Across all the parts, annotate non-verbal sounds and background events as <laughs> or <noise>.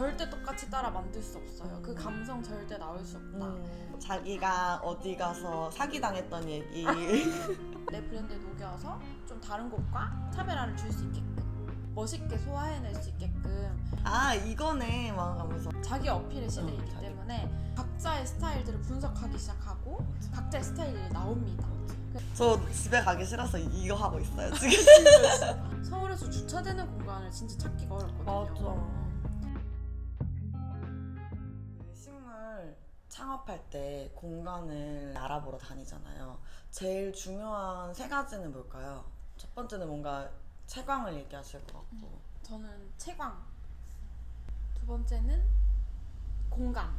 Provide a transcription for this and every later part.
절대 똑같이 따라 만들 수 없어요. 그 음. 감성 절대 나올 수 없다. 음, 자기가 어디 가서 사기당했던 얘기 <laughs> 내 브랜드에 녹여서 좀 다른 곳과 차별화를 줄 수 있게끔 멋있게 소화해낼 수 있게끔 아 이거네 막 하면서 자기 어필의 시대이기 음, 자기. 때문에 각자의 스타일들을 분석하기 시작하고 각자의 스타일이 나옵니다. 저 집에 가기 싫어서 이거 하고 있어요 지금 <laughs> 서울에서 주차되는 공간을 진짜 찾기가 어렵거든요. 창업할 때 공간을 알아보러 다니잖아요 제일 중요한 세 가지는 뭘까요? 첫 번째는 뭔가 채광을 얘기하실 것 같고 저는 채광. 두 번째는 공간.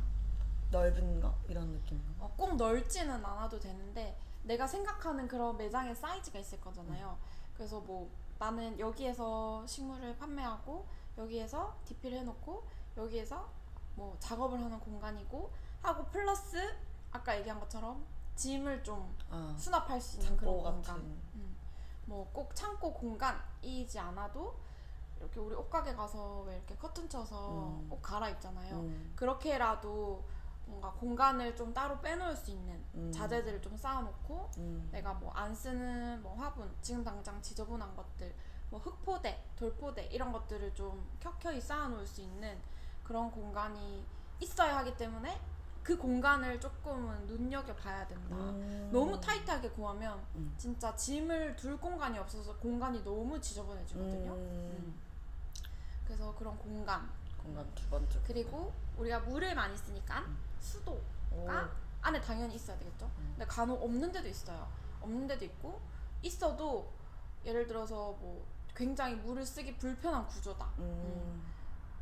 넓은 거 이런 느낌 어, 꼭 넓지는 않아도 되는데 내가 생각하는 그런 매장의 사이즈가 있을 거잖아요. 그래서 뭐 나는 여기에서 식물을 판매하고 여기에서 DP를 해놓고 여기에서 뭐 작업을 하는 공간이고 하고 플러스 아까 얘기한 것처럼 짐을 좀 아, 수납할 수 있는 그런 창고 공간. 같은 뭐꼭 창고 공간이지 않아도 이렇게 우리 옷가게 가서 왜 이렇게 커튼 쳐서 음. 옷 갈아입잖아요. 음, 그렇게라도 뭔가 공간을 좀 따로 빼놓을 수 있는 음. 자재들을 좀 쌓아놓고 음. 내가 뭐 안 쓰는 뭐 화분 지금 당장 지저분한 것들 뭐 흙포대 돌포대 이런 것들을 좀 켜켜이 쌓아놓을 수 있는 그런 공간이 있어야 하기 때문에 그 공간을 조금은 눈여겨 봐야 된다. 음. 너무 타이트하게 구하면 음. 진짜 짐을 둘 공간이 없어서 공간이 너무 지저분해지거든요. 음. 음. 그래서 그런 공간 공간 두 번째 그리고 우리가 물을 많이 쓰니까 음. 수도가 오. 안에 당연히 있어야 되겠죠. 음. 근데 간혹 없는 데도 있어요. 없는 데도 있고 있어도 예를 들어서 뭐 굉장히 물을 쓰기 불편한 구조다. 음.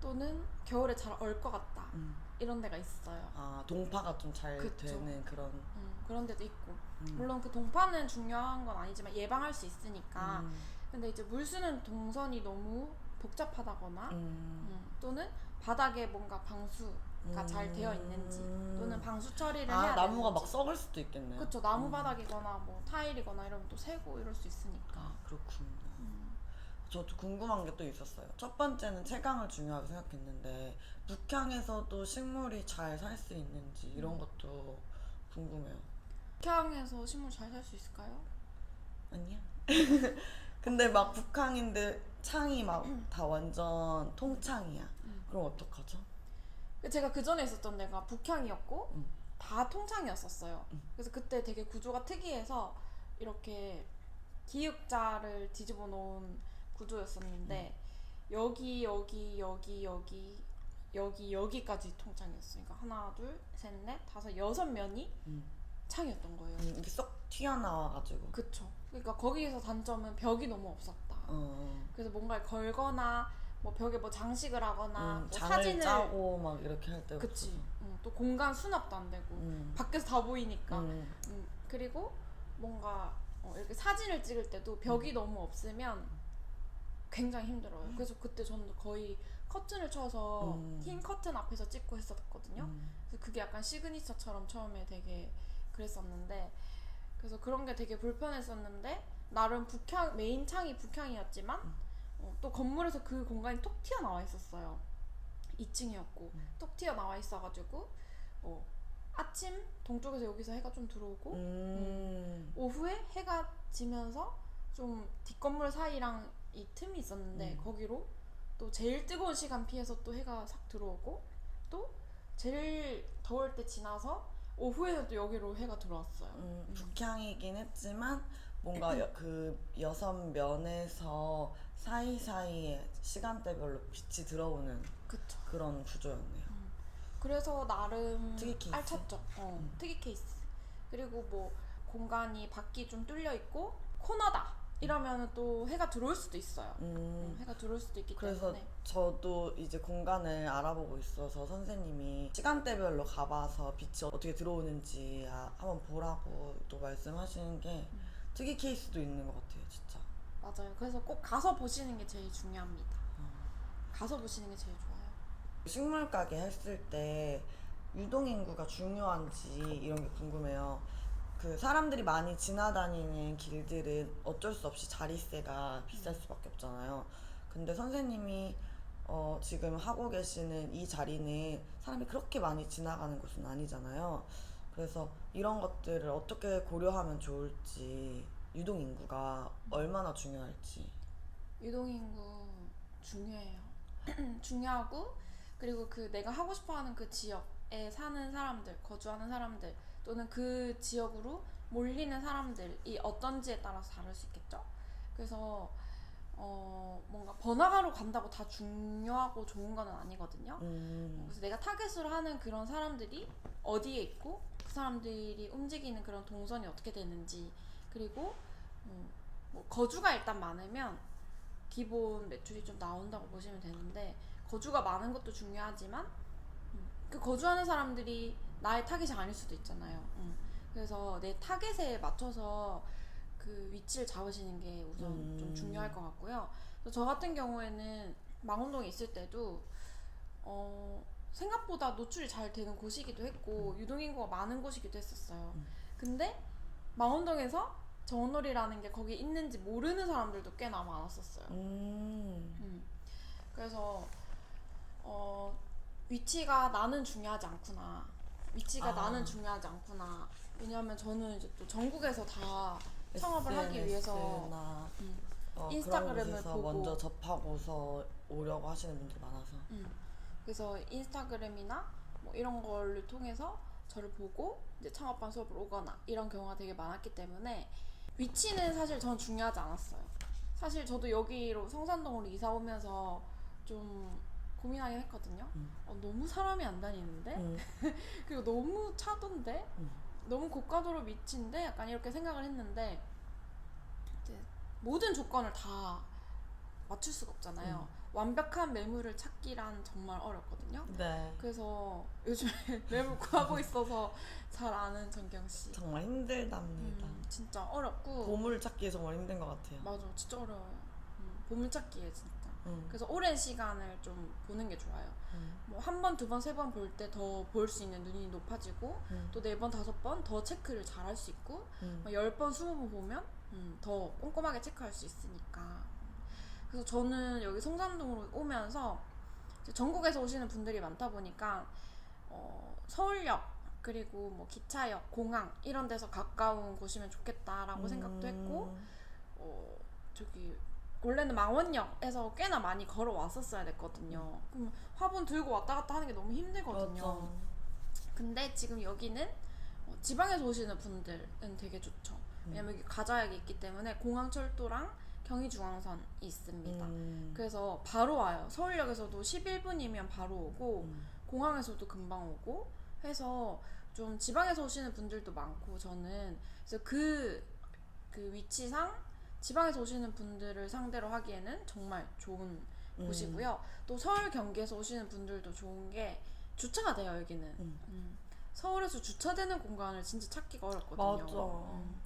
또는 겨울에 잘 얼 것 같다. 음. 이런 데가 있어요. 아 동파가 좀 잘 그쵸. 되는 그런 음, 그런 데도 있고 음. 물론 그 동파는 중요한 건 아니지만 예방할 수 있으니까. 음. 근데 이제 물 쓰는 동선이 너무 복잡하다거나 음. 음, 또는 바닥에 뭔가 방수가 잘 되어 있는지 또는 방수 처리를 아 해야 나무가 막 되는지. 썩을 수도 있겠네요. 그쵸 나무 음. 바닥이거나 뭐 타일이거나 이러면 또 새고 이럴 수 있으니까 아 그렇군요. 음. 저도 궁금한 게 또 있었어요. 첫 번째는 채광을 중요하게 생각했는데 북향에서도 식물이 잘 살 수 있는지 이런 음. 것도 궁금해요. 북향에서 식물 잘 살 수 있을까요? 아니야? <laughs> 근데 막 북한인데 창이 막 다 완전 통창이야. 음. 그럼 어떡하죠? 제가 그 전에 있었던 데가 북향이었고 음. 다 통창이었었어요. 음. 그래서 그때 되게 구조가 특이해서 이렇게 기역자를 뒤집어 놓은 구조였었는데 음. 여기 여기 여기 여기 여기 여기까지 통창이었어요. 그러니까 하나 둘셋넷 다섯 여섯 면이 음. 창이었던 거예요. 음, 이게 쏙 튀어나와가지고. 그쵸. 그러니까 거기에서 단점은 벽이 너무 없었다. 어. 그래서 뭔가를 걸거나 뭐 벽에 뭐 장식을 하거나 음, 뭐 사진을 짜고 막 이렇게 할 때가 그치. 응, 또 공간 수납도 안 되고 음. 밖에서 다 보이니까. 음. 음, 그리고 뭔가 어, 이렇게 사진을 찍을 때도 음. 벽이 너무 없으면 굉장히 힘들어요. 그래서 그때 저는 거의 커튼을 쳐서 음. 흰 커튼 앞에서 찍고 했었거든요. 음. 그래서 그게 약간 시그니처처럼 처음에 되게 그랬었는데 그래서 그런 게 되게 불편했었는데 나름 북향 메인 창이 북향이었지만 음. 어, 또 건물에서 그 공간이 톡 튀어나와 있었어요. 2층이었고 음. 톡 튀어나와 있어가지고 어, 아침 동쪽에서 여기서 해가 좀 들어오고 음. 오후에 해가 지면서 좀 뒷건물 사이랑 이 틈이 있었는데 음. 거기로 또 제일 뜨거운 시간 피해서 또 해가 싹 들어오고 또 제일 더울 때 지나서 오후에는 또 여기로 해가 들어왔어요. 음, 음. 북향이긴 했지만 뭔가 여, 그 여섯 면에서 사이사이에 시간대별로 빛이 들어오는 그쵸. 그런 구조였네요. 그래서 나름 특이 케이스? 알찼죠. 어, 음. 특이 케이스. 그리고 뭐 공간이 밖이 좀 뚫려 있고 코너다 이러면 또 해가 들어올 수도 있어요. 음, 음, 해가 들어올 수도 있기 그래서 때문에 저도 이제 공간을 알아보고 있어서 선생님이 시간대별로 가봐서 빛이 어떻게 들어오는지 아, 한번 보라고 또 말씀하시는 게 음. 특이 케이스도 있는 것 같아요, 진짜. 맞아요. 그래서 꼭 가서 보시는 게 제일 중요합니다. 어. 가서 보시는 게 제일 좋아요. 식물 가게 했을 때 유동 인구가 중요한지 이런 게 궁금해요. 그 사람들이 많이 지나다니는 길들은 어쩔 수 없이 자리세가 비쌀 수밖에 없잖아요. 근데 선생님이 어, 지금 하고 계시는 이 자리는 사람이 그렇게 많이 지나가는 곳은 아니잖아요. 그래서 이런 것들을 어떻게 고려하면 좋을지, 유동 인구가 얼마나 중요할지. 유동 인구 중요해요. <clears throat> 중요하고 그리고 그 내가 하고 싶어하는 그 지역에 사는 사람들, 거주하는 사람들 또는 그 지역으로 몰리는 사람들이 어떤지에 따라서 다를 수 있겠죠. 그래서 어 뭔가 번화가로 간다고 다 중요하고 좋은 거는 아니거든요. 음, 그래서 내가 타겟으로 하는 그런 사람들이 어디에 있고 그 사람들이 움직이는 그런 동선이 어떻게 되는지 그리고 음, 뭐 거주가 일단 많으면 기본 매출이 좀 나온다고 보시면 되는데 거주가 많은 것도 중요하지만 음, 그 거주하는 사람들이 나의 타겟이 아닐 수도 있잖아요. 음. 그래서 내 타겟에 맞춰서 그 위치를 잡으시는 게 우선 좀 음. 중요할 것 같고요. 저 같은 경우에는 망원동에 있을 때도 어, 생각보다 노출이 잘 되는 곳이기도 했고 유동인구가 많은 곳이기도 했었어요. 음. 근데 망원동에서 정원놀이라는 게 거기 있는지 모르는 사람들도 꽤나 많았었어요. 음, 음. 그래서 어, 위치가 나는 중요하지 않구나. 위치가 아. 나는 중요하지 않구나. 왜냐하면 저는 이제 또 전국에서 다 창업을 하기 위해서 SNS나 음, 어, 인스타그램을 그런 곳에서 보고. 먼저 접하고서 오려고 하시는 분들이 많아서. 음. 그래서 인스타그램이나 뭐 이런 걸 통해서 저를 보고 이제 창업반 수업을 오거나 이런 경우가 되게 많았기 때문에 위치는 사실 전 중요하지 않았어요. 사실 저도 여기로 성산동으로 이사 오면서 좀 고민하긴 했거든요. 음. 어, 너무 사람이 안 다니는데 음, <laughs> 그리고 너무 차던데 음. 너무 고가도로 위치인데 약간 이렇게 생각을 했는데 이제 모든 조건을 다 맞출 수가 없잖아요. 완벽한 매물을 찾기란 정말 어렵거든요. 네. 그래서 요즘에 <laughs> 매물 구하고 있어서 잘 아는 정경 씨. 정말 힘들답니다. 음, 진짜 어렵고 보물 찾기 정말 힘든 것 같아요. 맞아, 진짜 어려워요. 음, 보물 찾기에 진짜. 음, 그래서 오랜 시간을 좀 보는 게 좋아요. 음, 뭐 한 번, 두 번, 세 번 볼 때 더 볼 수 있는 눈이 높아지고 음, 또 네 번, 다섯 번 더 체크를 잘 할 수 있고 음. 뭐열 번, 스무 번 보면 음, 더 꼼꼼하게 체크할 수 있으니까. 그래서 저는 여기 성산동으로 오면서 전국에서 오시는 분들이 많다 보니까 어, 서울역 그리고 뭐 기차역, 공항 이런 데서 가까운 곳이면 좋겠다라고 생각도 했고 음, 어, 저기 원래는 망원역에서 꽤나 많이 걸어 왔었어야 됐거든요. 그럼 화분 들고 왔다 갔다 하는 게 너무 힘들거든요. 맞아. 근데 지금 여기는 어, 지방에서 오시는 분들은 되게 좋죠. 왜냐면 여기 가자역이 있기 때문에 공항철도랑 경의중앙선이 있습니다. 음, 그래서 바로 와요. 서울역에서도 11분이면 바로 오고 음, 공항에서도 금방 오고 해서 좀 지방에서 오시는 분들도 많고 저는 그래서 그, 그 위치상 지방에서 오시는 분들을 상대로 하기에는 정말 좋은 음. 곳이고요. 또 서울 경기에서 오시는 분들도 좋은 게 주차가 돼요 여기는. 음. 음. 서울에서 주차되는 공간을 진짜 찾기가 어렵거든요. 맞아. 음.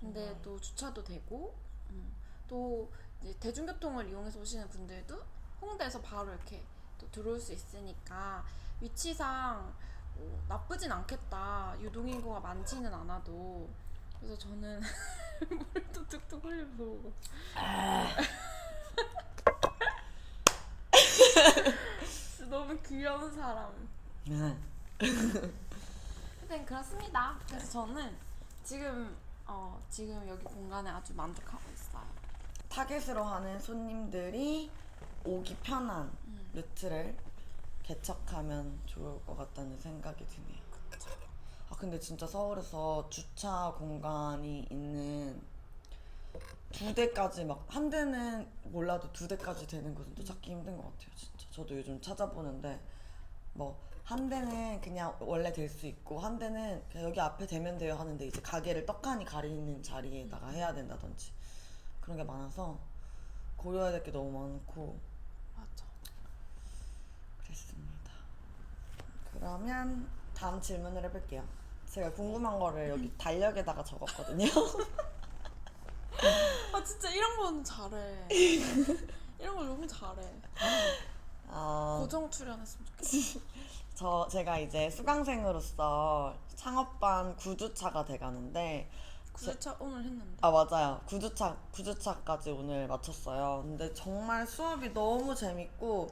근데. 또 주차도 되고 음. 또 이제 대중교통을 이용해서 오시는 분들도 홍대에서 바로 이렇게 또 들어올 수 있으니까 위치상 어, 나쁘진 않겠다. 유동인구가 많지는 않아도 그래서 저는 <laughs> 물도 뚝뚝 흘리면서 먹어. 진짜 너무 귀여운 사람. 네. 하여튼 그렇습니다. 그래서 저는 지금 어 지금 여기 공간에 아주 만족하고 있어요. 타겟으로 하는 손님들이 오기 편한 음. 루트를 개척하면 좋을 것 같다는 생각이 드네요. 아 근데 진짜 서울에서 주차 공간이 있는 두 대까지 막 한 대는 몰라도 두 대까지 되는 곳은 또 찾기 힘든 것 같아요. 진짜 저도 요즘 찾아보는데 뭐 한 대는 그냥 원래 될 수 있고 한 대는 그냥 여기 앞에 되면 돼요 하는데 이제 가게를 떡하니 가리는 자리에다가 해야 된다든지 그런 게 많아서 고려해야 될 게 너무 많고 맞아. 그랬습니다. 그러면 다음 질문을 해볼게요. 제가 궁금한 거를 여기 달력에다가 적었거든요. 아 진짜 이런 거는 잘해. 이런 걸 너무 잘해. 어, 고정 출연했으면 좋겠어. 저 제가 이제 수강생으로서 창업반 9주차가 돼가는데 구주차 오늘 했는데. 아 맞아요 9주차 9주차까지 오늘 마쳤어요. 근데 정말 수업이 너무 재밌고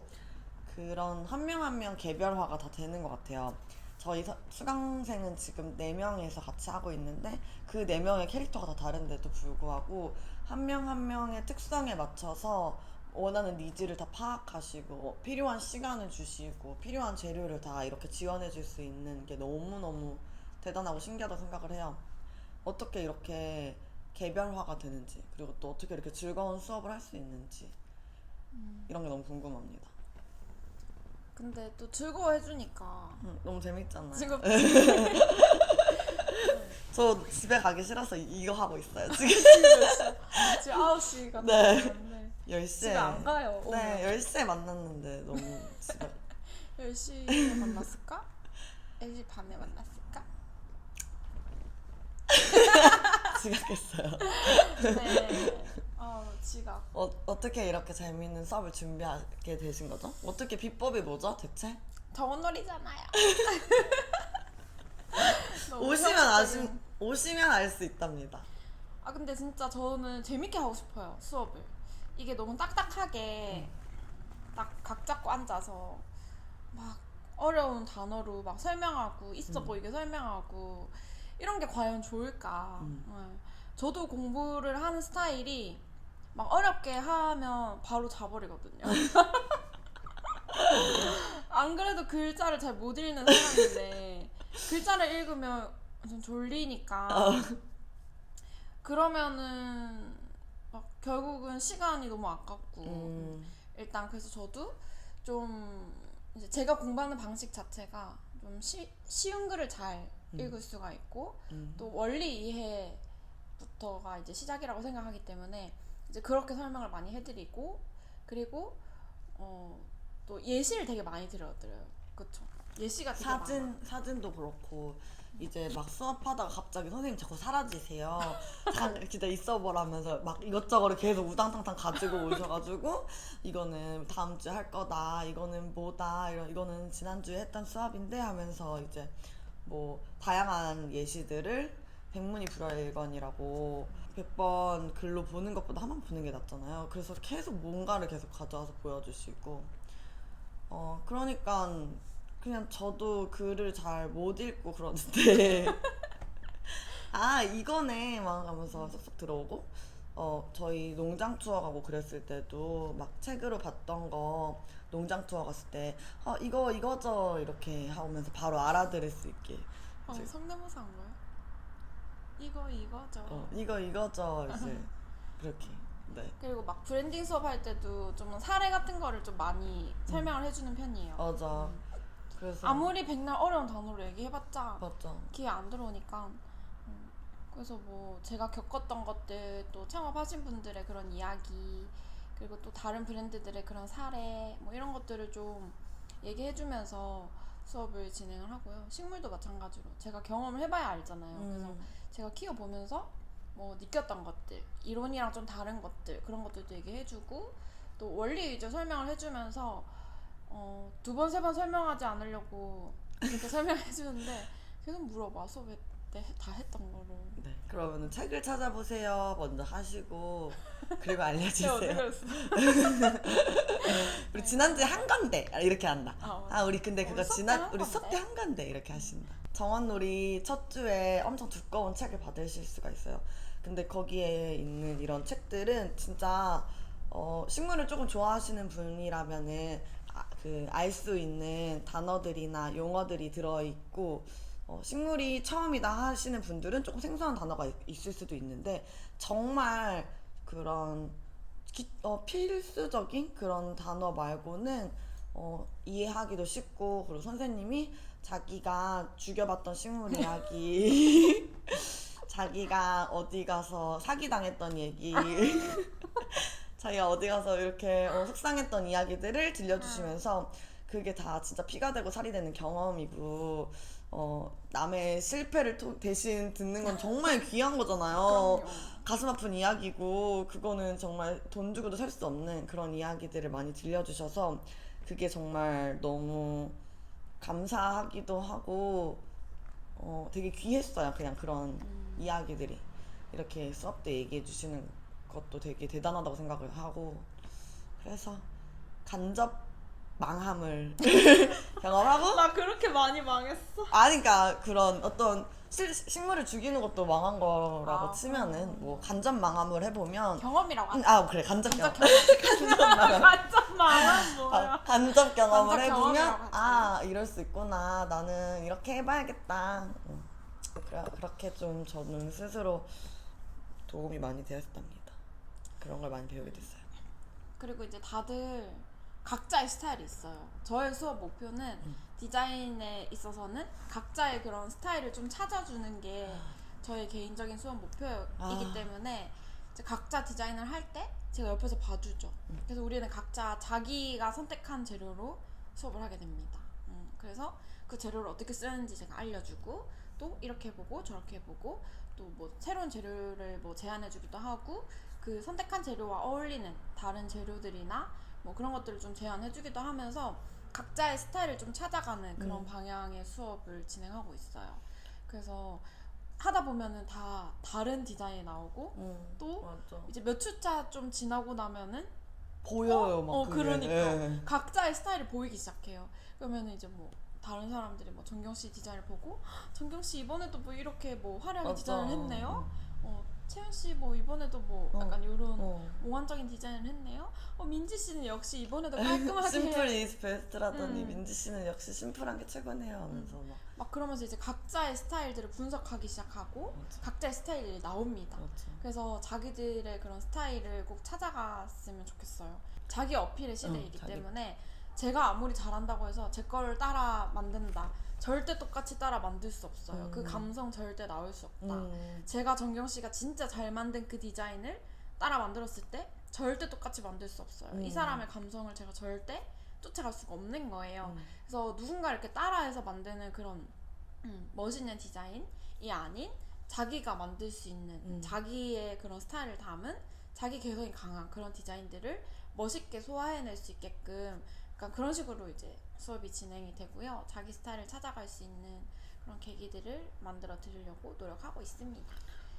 그런 한 명 한 명 개별화가 다 되는 것 같아요. 저희 서- 수강생은 지금 4명에서 같이 하고 있는데 그 4명의 캐릭터가 다 다른데도 불구하고 한 명 한 명의 특성에 맞춰서 원하는 니즈를 다 파악하시고 필요한 시간을 주시고 필요한 재료를 다 이렇게 지원해 줄 수 있는 게 너무너무 대단하고 신기하다고 생각을 해요. 어떻게 이렇게 개별화가 되는지 그리고 또 어떻게 이렇게 즐거운 수업을 할 수 있는지 이런 게 너무 궁금합니다. 근데 또 즐거워해주니까 음, 너무 재밌잖아요. 즐겁. <laughs> 저 집에 가기 싫어서 이- 이거 하고 있어요. 지금 지금 9시가 네. 넘었는데 10시에. 집에 안 가요. 네, 10시에 만났는데 너무 집에 <laughs> 10시에 만났을까? 10시 반에 만났을까? <laughs> 지각했어요. 네. 어, 지각. 어, 어떻게 이렇게 재밌는 수업을 준비하게 되신 거죠? 어떻게 비법이 뭐죠, 대체? 정원놀이잖아요. <laughs> 너무 오시면 현실적인- 아시 오시면 알 수 있답니다. 아 근데 진짜 저는 재밌게 하고 싶어요 수업을. 이게 너무 딱딱하게 딱 각 잡고 앉아서 막 어려운 단어로 막 설명하고 있어 음. 보이게 설명하고 이런 게 과연 좋을까? 음. 네. 저도 공부를 하는 스타일이 막 어렵게 하면 바로 자버리거든요. <laughs> 안 그래도 글자를 잘 못 읽는 사람인데 글자를 읽으면 좀 졸리니까 어. 그러면은 막 결국은 시간이 너무 아깝고 음, 일단 그래서 저도 좀 이제 제가 공부하는 방식 자체가 좀 쉬, 쉬운 글을 잘 음. 읽을 수가 있고 음. 또 원리 이해부터가 이제 시작이라고 생각하기 때문에 이제 그렇게 설명을 많이 해드리고 그리고 어, 또 예시를 되게 많이 드려드려요. 그쵸? 예시가 되게 사진 많아. 사진도 그렇고 이제 막 수업하다가 갑자기 선생님 자꾸 사라지세요. <laughs> 자, 진짜 있어 보라면서 막 이것저것을 계속 우당탕탕 가지고 오셔가지고 이거는 다음 주에 할 거다. 이거는 뭐다. 이런 이거는 지난 주에 했던 수업인데 하면서 이제 뭐 다양한 예시들을 백문이 불여일견이라고 100번 글로 보는 것보다 한 번 보는 게 낫잖아요. 그래서 계속 뭔가를 계속 가져와서 보여주시고 어 그러니까 그냥 저도 글을 잘 못 읽고 그러는데 <laughs> 아 이거네 막 하면서 쏙쏙 들어오고 어 저희 농장 투어 가고 그랬을 때도 막 책으로 봤던 거 농장 투어 갔을 때 아 이거 이거죠 이렇게 하면서 바로 알아들을 수 있게 어, 성대모사 한 거야? 이거 이거죠. 어 이거 이거죠. 이제 그렇게. 네. 그리고 막 브랜딩 수업 할 때도 좀 사례 같은 거를 좀 많이 설명을 해주는 편이에요. 맞아. 그래서 아무리 백날 어려운 단어로 얘기해봤자 맞죠 귀에 안 들어오니까. 음, 그래서 뭐 제가 겪었던 것들 또 창업하신 분들의 그런 이야기 그리고 또 다른 브랜드들의 그런 사례 뭐 이런 것들을 좀 얘기해주면서 수업을 진행을 하고요. 식물도 마찬가지로 제가 경험을 해봐야 알잖아요. 그래서 음, 제가 키워보면서 뭐 느꼈던 것들 이론이랑 좀 다른 것들 그런 것들도 얘기해주고 또 원리 위주 설명을 해주면서 어, 두 번 세 번 설명하지 않으려고 이렇게 <laughs> 설명해주는데 계속 물어봐 수업에 때 다 했던 거를 네 그러면은 책을 찾아보세요 먼저 하시고 그리고 알려주세요 <laughs> 그랬어? <laughs> 우리 지난주에 한 건데 아, 이렇게 한다. 어, 아 우리 근데 그거 우리 수업 지난 때한 우리 수업 건데? 때 한 건데 이렇게 하신다. 정원놀이 첫 주에 엄청 두꺼운 책을 받으실 수가 있어요. 근데 거기에 있는 이런 책들은 진짜 어, 식물을 조금 좋아하시는 분이라면은 아, 그알 수 있는 단어들이나 용어들이 들어 있고 어, 식물이 처음이다 하시는 분들은 조금 생소한 단어가 있- 있을 수도 있는데 정말 그런 기- 어, 필수적인 그런 단어 말고는 어, 이해하기도 쉽고 그리고 선생님이 자기가 죽여봤던 식물 이야기 <laughs> 자기가 어디 가서 사기당했던 얘기 <laughs> 자기가 어디 가서 이렇게 어, 속상했던 이야기들을 들려주시면서 그게 다 진짜 피가 되고 살이 되는 경험이고 어, 남의 실패를 토- 대신 듣는 건 정말 <laughs> 귀한 거잖아요. 가슴 아픈 이야기고 그거는 정말 돈 주고도 살 수 없는 그런 이야기들을 많이 들려주셔서 그게 정말 너무 감사하기도 하고 어, 되게 귀했어요. 그냥 그런 음. 이야기들이 이렇게 수업 때 얘기해 주시는 것도 되게 대단하다고 생각을 하고 그래서 간접 망함을 <laughs> 경험하고 나 그렇게 많이 망했어. 아니 그러니까 그런 어떤 실, 식물을 죽이는 것도 망한 거라고 아. 치면은 뭐 간접 망함을 해보면 경험이라고 음, 하자. 아 그래 간접 경험 <laughs> <laughs> 간접 망함. 간접 망은 뭐야? 아, 간접 경험을 간접 해보면 경험이라고. 아 이럴 수 있구나 나는 이렇게 해봐야겠다 음. 그래, 그렇게 좀 저는 스스로 도움이 많이 되었답니다 그런 걸 많이 배우게 됐어요 그리고 이제 다들 각자의 스타일이 있어요. 저의 수업 목표는 음. 디자인에 있어서는 각자의 그런 스타일을 좀 찾아주는 게 저의 개인적인 수업 목표이기 아. 때문에 각자 디자인을 할 때 제가 옆에서 봐주죠. 음. 그래서 우리는 각자 자기가 선택한 재료로 수업을 하게 됩니다. 음, 그래서 그 재료를 어떻게 쓰는지 제가 알려주고 또 이렇게 해보고 저렇게 해보고 또 뭐 새로운 재료를 뭐 제안해주기도 하고 그 선택한 재료와 어울리는 다른 재료들이나 뭐 그런 것들을 좀 제안해주기도 하면서 각자의 스타일을 좀 찾아가는 그런 음. 방향의 수업을 진행하고 있어요. 그래서 하다 보면은 다 다른 디자인이 나오고 음, 또 맞아. 이제 몇 주차 좀 지나고 나면은 보여요 막 어, 그게. 그러니까. 예. 각자의 스타일이 보이기 시작해요. 그러면 이제 뭐 다른 사람들이 뭐 정경 씨 디자인을 보고 "헉, 정경 씨 이번에도 뭐 이렇게 뭐 화려하게 맞아. 디자인을 했네요. 어, 채연 씨 뭐 이번에도 뭐 어. 약간 이런 어. 몽환적인 디자인을 했네요. 어 민지 씨는 역시 이번에도 <laughs> 깔끔하게 심플 이즈 베스트라더니 음. 민지 씨는 역시 심플한 게 최고네요 하면서 막 막 그러면서 이제 각자의 스타일들을 분석하기 시작하고 맞아. 각자의 스타일이 나옵니다. 맞아. 그래서 자기들의 그런 스타일을 꼭 찾아갔으면 좋겠어요. 자기 어필의 시대이기 응, 자기. 때문에 제가 아무리 잘한다고 해서 제 거를 따라 만든다. 절대 똑같이 따라 만들 수 없어요. 그 음. 감성 절대 나올 수 없다. 음. 제가 정경 씨가 진짜 잘 만든 그 디자인을 따라 만들었을 때 절대 똑같이 만들 수 없어요. 이 음. 사람의 감성을 제가 절대 쫓아갈 수가 없는 거예요. 음. 그래서 누군가 이렇게 따라해서 만드는 그런 음, 멋있는 디자인이 아닌 자기가 만들 수 있는 음. 자기의 그런 스타일을 담은 자기 개성이 강한 그런 디자인들을 멋있게 소화해낼 수 있게끔 약간 그런 식으로 이제 수업이 진행이 되고요. 자기 스타일을 찾아갈 수 있는 그런 계기들을 만들어 드리려고 노력하고 있습니다.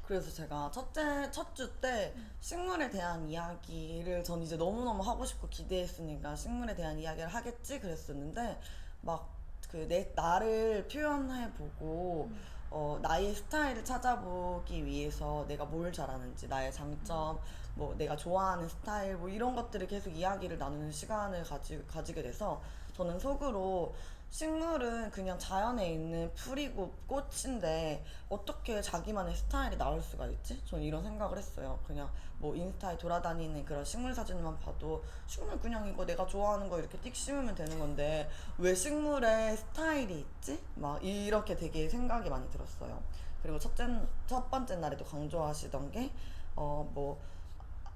그래서 제가 첫째 첫 주 때 식물에 대한 이야기를 전 이제 너무너무 하고 싶고 기대했으니까 식물에 대한 이야기를 하겠지 그랬었는데 막 그 내 나를 표현해 보고 음. 어, 나의 스타일을 찾아보기 위해서 내가 뭘 잘하는지 나의 장점 뭐 내가 좋아하는 스타일 뭐 이런 것들을 계속 이야기를 나누는 시간을 가지, 가지게 돼서 저는 속으로 식물은 그냥 자연에 있는 풀이고 꽃인데 어떻게 자기만의 스타일이 나올 수가 있지? 저는 이런 생각을 했어요. 그냥 뭐 인스타에 돌아다니는 그런 식물 사진만 봐도 식물 그냥 이거 내가 좋아하는 거 이렇게 띡 심으면 되는 건데 왜 식물에 스타일이 있지? 막 이렇게 되게 생각이 많이 들었어요. 그리고 첫째 첫 번째 날에도 강조하시던 게 어 뭐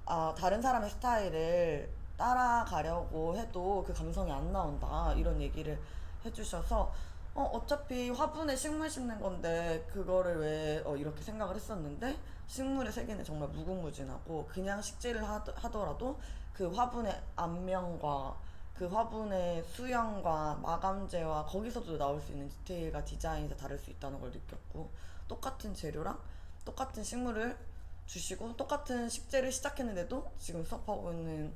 아, 다른 사람의 스타일을 따라가려고 해도 그 감성이 안 나온다 이런 얘기를 해주셔서 어, 어차피 화분에 식물 심는 건데 그거를 왜 어, 이렇게 생각을 했었는데 식물의 세계는 정말 무궁무진하고 그냥 식재를 하더, 하더라도 그 화분의 앞면과 그 화분의 수영과 마감재와 거기서도 나올 수 있는 디테일과 디자인이 다 다를 수 있다는 걸 느꼈고 똑같은 재료랑 똑같은 식물을 주시고 똑같은 식재를 시작했는데도 지금 수업하고 있는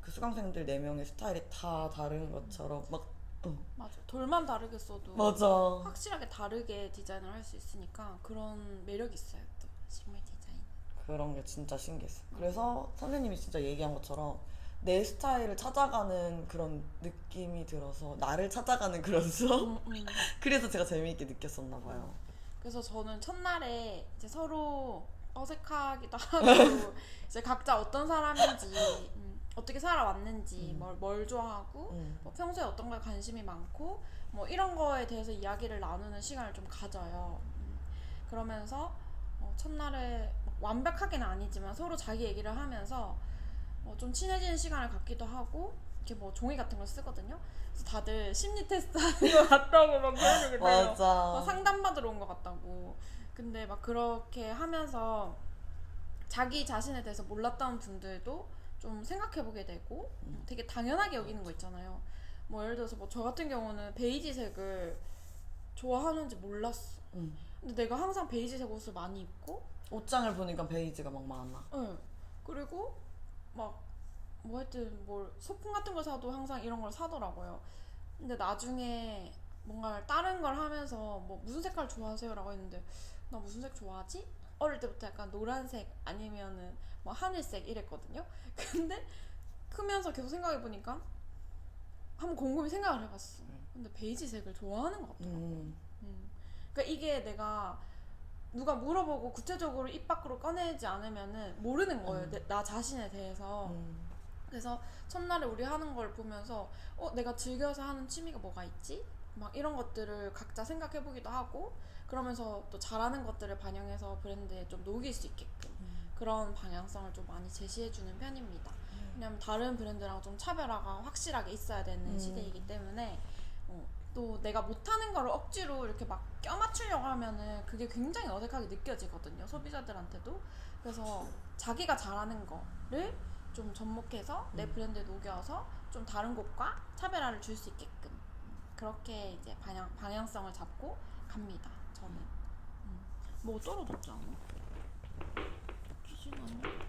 그 수강생들 4명의 스타일이 다 다른 것처럼 막 어, 맞아. 돌만 다르게 써도 맞아 확실하게 다르게 디자인을 할 수 있으니까 그런 매력이 있어요. 또 식물 디자인. 그런 게 진짜 신기했어 그래서 선생님이 진짜 얘기한 것처럼 내 스타일을 찾아가는 그런 느낌이 들어서 나를 찾아가는 그런 수업 음, 음. <laughs> 그래서 제가 재미있게 느꼈었나 봐요 그래서 저는 첫날에 이제 서로 어색하기도 <laughs> 하고 이제 각자 어떤 사람인지 음, 어떻게 살아왔는지 음. 뭘, 뭘 좋아하고 음. 뭐 평소에 어떤 거에 관심이 많고 뭐 이런 거에 대해서 이야기를 나누는 시간을 좀 가져요. 음, 그러면서 어, 첫날에 막 완벽하게는 아니지만 서로 자기 얘기를 하면서 어, 좀 친해지는 시간을 갖기도 하고 이렇게 뭐 종이 같은 걸 쓰거든요. 그래서 다들 심리 테스트 하는 것 <laughs> 같다고 막 들어요. 맞아 어, 상담받으러 온 것 같다고. 근데 막 그렇게 하면서 자기 자신에 대해서 몰랐던 분들도 좀 생각해보게 되고 음. 되게 당연하게 여기는 거 있잖아요. 뭐 예를 들어서 뭐 저 같은 경우는 베이지색을 좋아하는지 몰랐어. 음. 근데 내가 항상 베이지색 옷을 많이 입고, 옷장을 보니까 베이지가 막 많아 응. 그리고 막 뭐 하여튼 뭘 소품 같은 걸 사도 항상 이런 걸 사더라고요. 근데 나중에 뭔가 다른 걸 하면서 뭐 무슨 색깔 좋아하세요라고 했는데 나 무슨 색 좋아하지? 어릴 때부터 약간 노란색 아니면은 뭐 하늘색 이랬거든요. <laughs> 근데 크면서 계속 생각해 보니까 한번 곰곰이 생각을 해봤어. 근데 베이지색을 좋아하는 것 같아. 음. 음. 그러니까 이게 내가 누가 물어보고 구체적으로 입 밖으로 꺼내지 않으면은 모르는 거예요. 음. 내- 나 자신에 대해서. 음. 그래서 첫날에 우리 하는 걸 보면서 어 내가 즐겨서 하는 취미가 뭐가 있지? 막 이런 것들을 각자 생각해 보기도 하고 그러면서 또 잘하는 것들을 반영해서 브랜드에 좀 녹일 수 있게끔 음. 그런 방향성을 좀 많이 제시해 주는 편입니다. 왜냐면 다른 브랜드랑 좀 차별화가 확실하게 있어야 되는 음. 시대이기 때문에 어, 또 내가 못하는 거를 억지로 이렇게 막 껴맞추려고 하면은 그게 굉장히 어색하게 느껴지거든요 소비자들한테도 그래서 자기가 잘하는 거를 좀 접목해서 내 음. 브랜드에 녹여서 좀 다른 곳과 차별화를 줄 수 있게끔 그렇게 이제 방향, 방향성을 잡고 갑니다 저는 음. 뭐 떨어졌지 않아? 주진 않나?